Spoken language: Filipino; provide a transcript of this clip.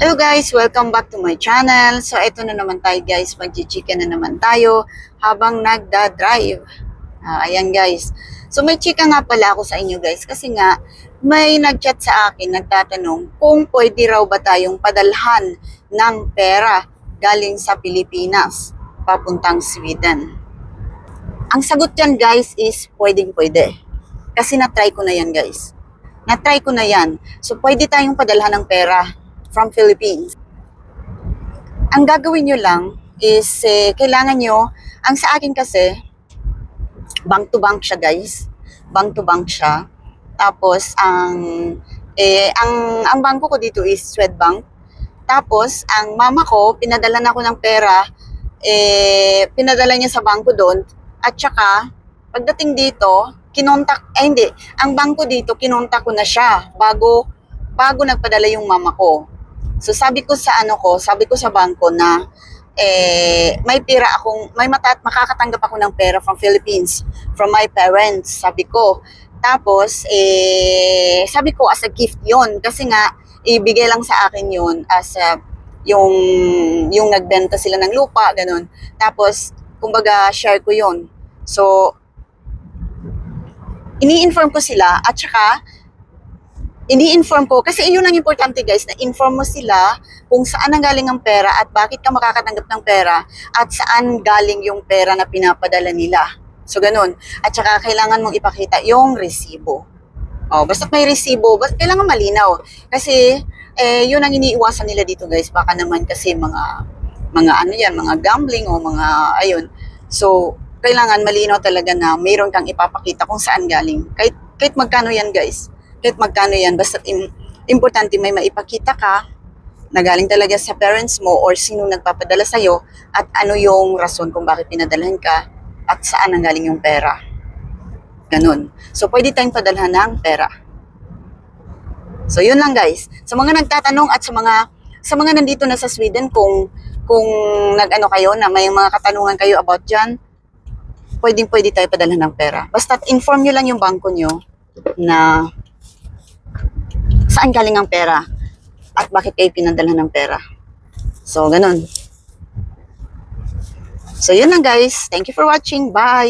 Hello guys! Welcome back to my channel. So, ito na naman tayo guys. Mag-chicken na naman tayo habang nagda-drive. Ah, ayan guys. So, may chika nga pala ako sa inyo guys. Kasi nga, may nag-chat sa akin, nagtatanong kung pwede raw ba tayong padalhan ng pera galing sa Pilipinas papuntang Sweden. Ang sagot yan guys is pwedeng pwede. Kasi na-try ko na yan guys. Na-try ko na yan. So, pwede tayong padalhan ng pera from Philippines. Ang gagawin nyo lang is, eh, kailangan nyo, ang sa akin kasi, bank to bank siya guys. Bank to bank siya. Tapos, ang, eh, ang, ang bangko ko dito is Swedbank. Tapos, ang mama ko, pinadala na ako ng pera, eh, pinadala niya sa bangko doon. At saka, pagdating dito, kinontak, eh hindi, ang bangko dito, kinontak ko na siya bago, bago nagpadala yung mama ko. So sabi ko sa ano ko, sabi ko sa bangko na eh, may pera akong, may mata, makakatanggap ako ng pera from Philippines, from my parents, sabi ko. Tapos, eh, sabi ko as a gift yon kasi nga, ibigay lang sa akin yon as a, yung, yung nagbenta sila ng lupa, ganun. Tapos, kumbaga, share ko yon So, ini-inform ko sila at saka ini-inform ko kasi yun ang importante guys na inform mo sila kung saan ang galing ang pera at bakit ka makakatanggap ng pera at saan galing yung pera na pinapadala nila. So ganun. At saka kailangan mong ipakita yung resibo. Oh, basta may resibo, basta kailangan malinaw. Kasi eh yun ang iniiwasan nila dito guys. Baka naman kasi mga mga ano yan, mga gambling o mga ayun. So kailangan malinaw talaga na mayroon kang ipapakita kung saan galing. Kahit kahit magkano yan guys kahit magkano yan, basta im- importante may maipakita ka na galing talaga sa parents mo or sino nagpapadala sa'yo at ano yung rason kung bakit pinadalhan ka at saan ang galing yung pera. Ganun. So, pwede tayong padalhan ng pera. So, yun lang guys. Sa mga nagtatanong at sa mga sa mga nandito na sa Sweden kung kung nag-ano kayo na may mga katanungan kayo about dyan, pwedeng pwede tayo padalhan ng pera. Basta inform nyo lang yung bangko nyo na saan galing ang pera at bakit kayo pinadala ng pera. So, ganun. So, yun lang guys. Thank you for watching. Bye!